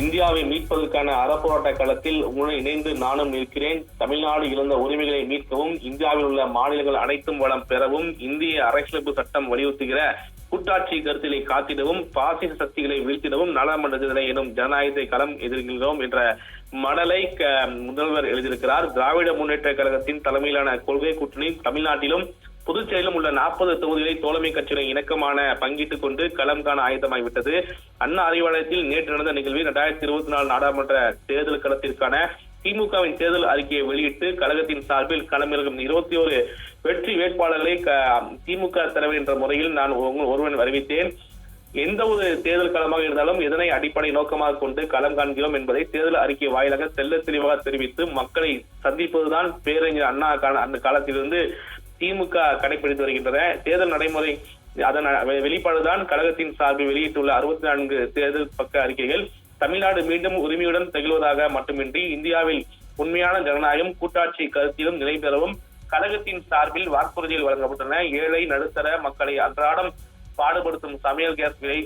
இந்தியாவை மீட்பதற்கான அறப்போராட்ட களத்தில் உங்களுடன் இணைந்து நானும் நிற்கிறேன். தமிழ்நாடு இழந்த உரிமைகளை மீட்கவும் இந்தியாவில் உள்ள மாநிலங்கள் அனைத்தும் வளம் பெறவும் இந்திய அரசியலமைப்பு சட்டம் வலியுறுத்துகிற கூட்டாட்சி கருத்திலை காத்திடவும் பாசிச சக்திகளை வீழ்த்திடவும் நாடாளுமன்றத்தினை எனும் ஜனநாயகத்தை களம் எதிர்கின்றோம் என்ற மடலை முதல்வர் எழுதியிருக்கிறார். திராவிட முன்னேற்ற கழகத்தின் தலைமையிலான கொள்கை கூட்டணி தமிழ்நாட்டிலும் புதுச்சேரியிலும் உள்ள நாற்பது தொகுதிகளை தோழமை கட்சியினர் இணக்கமான பங்கிட்டுக் கொண்டு களம் காண ஆயத்தமாகிவிட்டது அண்ணா அறிவாலயத்தில் நேற்று நடந்த நிகழ்வில் இரண்டாயிரத்தி இருபத்தி நாலு நாடாளுமன்ற தேர்தல் களத்திற்கான திமுகவின் தேர்தல் அறிக்கையை வெளியிட்டு கழகத்தின் சார்பில் களமிறங்கும் இருபத்தி ஒரு வெற்றி வேட்பாளர்களை திமுக தலைவர் என்ற முறையில் நான் ஒருவன் அறிவித்தேன். எந்த ஒரு தேர்தல் களமாக இருந்தாலும் எதனை அடிப்படை நோக்கமாக கொண்டு களம் காண்கிறோம் என்பதை தேர்தல் அறிக்கை வாயிலாக செல்ல தெளிவாக தெரிவித்து மக்களை சந்திப்பதுதான் பேரறிஞர் அண்ணா அந்த காலத்திலிருந்து திமுக கடைபிடித்து வருகின்றன. தேர்தல் நடைமுறை அதன் வெளிப்பாடுதான் கழகத்தின் சார்பில் வெளியிட்டுள்ள அறுபத்தி நான்கு தேர்தல் பக்க அறிக்கைகள். தமிழ்நாடு மீண்டும் உரிமையுடன் திகழ்வதாக மட்டுமின்றி இந்தியாவில் உண்மையான ஜனநாயகம் கூட்டாட்சி கருத்திலும் நிலை பெறவும் கழகத்தின் சார்பில் வாக்குறுதிகள் வழங்கப்பட்டன. ஏழை நடுத்தர மக்களை அன்றாடம் பாடுபடுத்தும் சமையல் கேஸ் விலை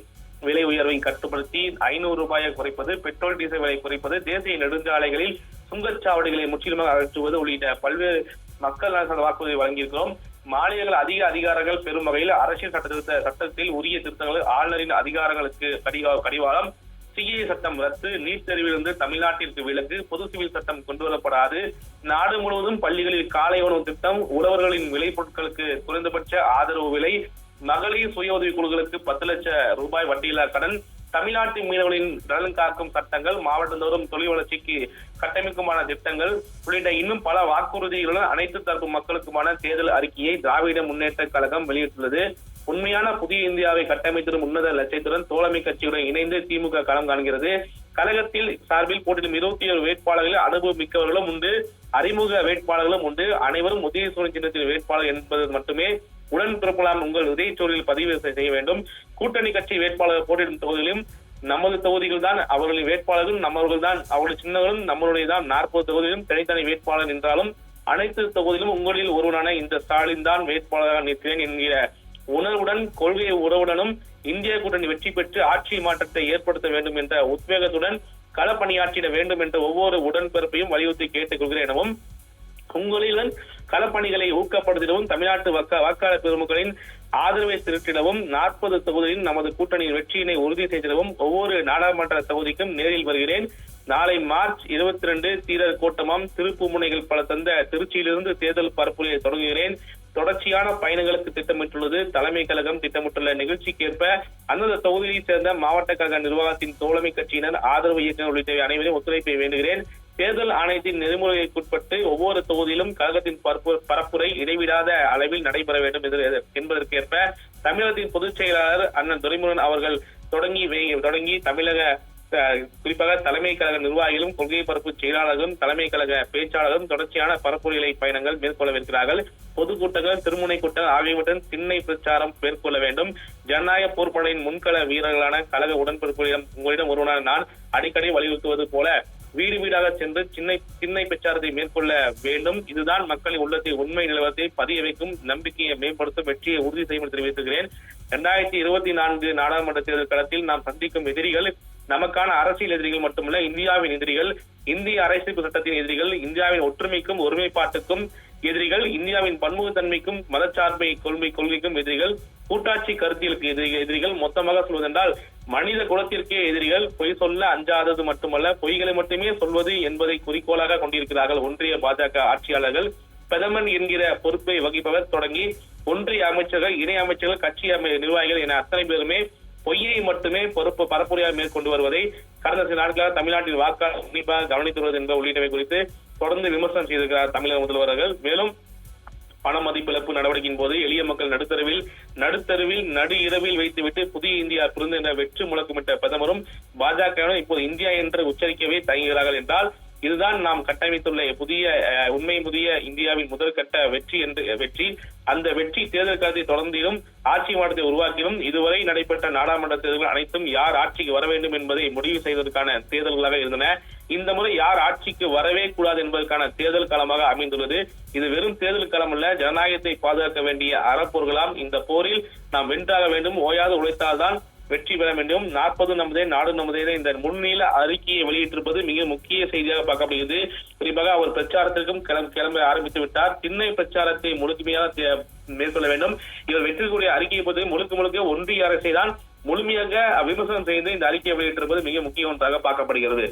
விலை உயர்வை கட்டுப்படுத்தி ஐநூறு ரூபாயை குறைப்பது பெட்ரோல் டீசல் விலை குறைப்பது தேசிய நெடுஞ்சாலைகளில் சுங்கச்சாவடிகளை முற்றிலுமாக அகற்றுவது உள்ளிட்ட பல்வேறு மக்கள் நல வாக்குறுதி வழங்கியிருக்கிறோம். மாநிலங்கள் அதிக அதிகாரங்கள் பெறும் வகையில் அரசியல் சட்டத்திருத்த சட்டத்தில் உரிய திருத்தங்கள் ஆளுநரின் அதிகாரங்களுக்கு கடிவாளம். சிஏ சட்டம் ரத்து நீட் தேர்விலிருந்து தமிழ்நாட்டிற்கு விலக்கு பொது சிவில் சட்டம் கொண்டு வரப்படாது. நாடு முழுவதும் பள்ளிகளில் காலை உணவு திட்டம் உழவர்களின் விளைபொருட்களுக்கு குறைந்தபட்ச ஆதரவு விலை மகளிர் சுய உதவி குழுக்களுக்கு பத்து லட்சம் ரூபாய் வட்டியில்லா கடன் தமிழ்நாட்டு மீனவர்களின் நலன் காக்கும் சட்டங்கள் மாவட்டந்தோறும் தொழில் வளர்ச்சிக்கு கட்டமைக்குமான திட்டங்கள் உள்ளிட்ட இன்னும் பல வாக்குறுதிகளுடன் அனைத்து தரப்பு மக்களுக்குமான தேர்தல் அறிக்கையை திராவிட முன்னேற்ற கழகம் வெளியிட்டுள்ளது. உண்மையான புதிய இந்தியாவை கட்டமைத்திடும் உன்னத லட்சியத்துடன் தோழமை கட்சியுடன் இணைந்து திமுக களம் காண்கிறது. கழகத்தில் சார்பில் போட்டியிடும் இருபத்தி ஏழு வேட்பாளர்களில் அனுபவம் மிக்கவர்களும் உண்டு. அறிமுக வேட்பாளர்களும் உண்டு. அனைவரும் உதயசூரன் சின்னத்தில் வேட்பாளர் என்பது மட்டுமே. உடன்பிறப்பலாம் உங்கள் உதயச்சூழலில் பதிவு செய்ய வேண்டும். கூட்டணி கட்சி வேட்பாளர் போட்டியிடும் தொகுதியிலும் நமது தொகுதிகள் தான் அவர்களின் வேட்பாளர்களும் நம்மவர்கள் தான் அவருடைய சின்னங்களும் நம்மளுடைய தான் நாற்பது தொகுதியிலும் தனித்தனி வேட்பாளர் என்றாலும் அனைத்து தொகுதியிலும் உங்களில் ஒருவனான இந்த ஸ்டாலின் தான் வேட்பாளராக நிற்கிறேன் என்கிற உணர்வுடன் கொள்கை உறவுடனும் இந்திய கூட்டணி வெற்றி பெற்று ஆட்சி மாற்றத்தை ஏற்படுத்த வேண்டும் என்ற உத்வேகத்துடன் களப்பணியாற்றிட வேண்டும் என்ற ஒவ்வொரு உடன்பிறப்பையும் வலியுறுத்தி கேட்டுக் கொள்கிறேன் எனவும் உங்களிடம் களப்பணிகளை ஊக்கப்படுத்திடவும் தமிழ்நாட்டு வாக்காளர் பெருமக்களின் ஆதரவை திரட்டிடவும் நாற்பது தொகுதியில் நமது கூட்டணியின் வெற்றியினை உறுதி செய்திடவும் ஒவ்வொரு நாடாளுமன்ற தொகுதிக்கும் நேரில் வருகிறேன். நாளை மார்ச் இருபத்தி ரெண்டு தீரர் கூட்டமும் திருப்பு முனைகள் பல தந்த திருச்சியிலிருந்து தேர்தல் பரப்புரையை தொடங்குகிறேன். தொடர்ச்சியான பயணங்களுக்கு திட்டமிட்டுள்ளது. தலைமை கழகம் திட்டமிட்டுள்ள நிகழ்ச்சிக்கேற்ப அந்தந்த தொகுதியைச் சேர்ந்த மாவட்ட கழக நிர்வாகத்தின் தோழமை கட்சியினர் ஆதரவு இயக்குநர் உள்ளிட்ட அனைவரையும் ஒத்துழைப்பை வேண்டுகிறேன். தேர்தல் ஆணையத்தின் நெறிமுறைக்குட்பட்டு ஒவ்வொரு தொகுதியிலும் கழகத்தின் பரப்பு- பரப்புரை இடைவிடாத அளவில் நடைபெற வேண்டும் என்பதற்கேற்ப தமிழகத்தின் பொதுச் செயலாளர் அண்ணன் துரைமுருகன் அவர்கள் தொடங்கி தொடங்கி தமிழக குறிப்பாக தலைமை கழக நிர்வாகிகளும் கொள்கை பரப்பு செயலாளர்களும் தலைமை கழக பேச்சாளர்களும் தொடர்ச்சியான பரப்புரை பயணங்கள் மேற்கொள்ளவிருக்கிறார்கள் பொதுக்கூட்டங்கள் திருமுனை கூட்டங்கள் ஆகியவற்றுடன் திண்ணை பிரச்சாரம் மேற்கொள்ள வேண்டும். ஜனநாயக போர்ப்படையின் முன்கள வீரர்களான கழக உடன்பிறப்புகளிடம் உங்களிடம் ஒருவனான நான் அடிக்கடி வலியுறுத்துவது போல வீடு வீடாக சென்று சின்ன சின்னை பிரச்சாரத்தை மேற்கொள்ள வேண்டும். இதுதான் மக்களின் உள்ளத்தை உண்மை நிலவரத்தை பதிய வைக்கும் நம்பிக்கையை மேம்படுத்தும் வெற்றியை உறுதி செய்யும் தெரிவித்துகிறேன் இரண்டாயிரத்தி இருபத்தி நான்கு நாடாளுமன்ற தேர்தல் களத்தில் நாம் சந்திக்கும் எதிரிகள் நமக்கான அரசியல் எதிரிகள் மட்டுமல்ல இந்தியாவின் எதிரிகள் இந்திய அரசியல் சட்டத்தின் எதிரிகள் இந்தியாவின் ஒற்றுமைக்கும் ஒருமைப்பாட்டுக்கும் எதிரிகள் இந்தியாவின் பன்முகத்தன்மைக்கும் மதச்சார்பை கொள்கை கொள்கைக்கும் எதிரிகள் கூட்டாட்சி கருத்தியலுக்கு எதிரிகள். மொத்தமாக சொல்வதென்றால் மனித குலத்திற்கே எதிரிகள் பொய் சொல்ல அஞ்சாதது மட்டுமல்ல பொய்களை மட்டுமே சொல்வது என்பதை குறிக்கோளாக கொண்டிருக்கிறார்கள் ஒன்றிய பாஜக ஆட்சியாளர்கள். பிரதமன் என்கிற பொறுப்பை வகிப்பவர் தொடங்கி ஒன்றிய அமைச்சர்கள் இணை அமைச்சர்கள் கட்சி அமை- நிர்வாகிகள் என அத்தனை பேருமே பொய்யை மட்டுமே பொறுப்பு பரப்புரையாக மேற்கொண்டு வருவதை கடந்த சில நாட்களாக தமிழ்நாட்டின் வாக்காளர் உன்னிப்பாக கவனித்து வருவது என்பது உள்ளிட்டவை குறித்து தொடர்ந்து விமர்சனம் செய்திருக்கிறார் தமிழக முதல்வர்கள் மேலும் பண மதிப்பிழப்பு நடவடிக்கையின் போது எளிய மக்கள் நடுத்தருவில் நடுத்தருவில் நடு இரவில் வைத்துவிட்டு புதிய இந்தியா பிறந்து என்ற வெற்றி முழக்கமிட்ட பிரதமரும் பாஜக இப்போது இந்தியா என்று உச்சரிக்கவே தயங்குகிறார்கள் என்றால் இதுதான் நாம் கட்டமைத்துள்ள புதிய உண்மை புதிய இந்தியாவின் முதற்கட்ட வெற்றி என்று வெற்றி. அந்த வெற்றி தேர்தல் காலத்தை தொடர்ந்திலும் ஆட்சி மாற்றத்தை உருவாக்கியும் இதுவரை நடைபெற்ற நாடாளுமன்ற தேர்தல்கள் அனைத்தும் யார் ஆட்சிக்கு வர வேண்டும் என்பதை முடிவு செய்வதற்கான தேர்தல்களாக இருந்தன. இந்த முறை யார் ஆட்சிக்கு வரவே கூடாது என்பதற்கான தேர்தல் காலமாக அமைந்துள்ளது. இது வெறும் தேர்தல் காலம் அல்ல ஜனநாயகத்தை பாதுகாக்க வேண்டிய அறப்போர்களாம் இந்த போரில் நாம் வென்றாக வேண்டும். ஓயாது உழைத்தால்தான் வெற்றி பெற வேண்டும். நாற்பது நமதே நாடு நமதே இந்த முன்னில அறிக்கையை வெளியிட்டிருப்பது மிக முக்கிய செய்தியாக பார்க்கப்படுகிறது. குறிப்பாக அவர் பிரச்சாரத்திற்கும் கிளம்ப கிளம்ப ஆரம்பித்து விட்டார். திண்ணை பிரச்சாரத்தை முழுமையாக மேற்கொள்ள வேண்டும். இவர் வெற்றி கூடிய அறிக்கையை பொறுத்து முழுக்க முழுக்க ஒன்றிய அரசை தான் முழுமையாக விமர்சனம் செய்து இந்த அறிக்கையை வெளியிட்டிருப்பது மிக முக்கிய ஒன்றாக பார்க்கப்படுகிறது.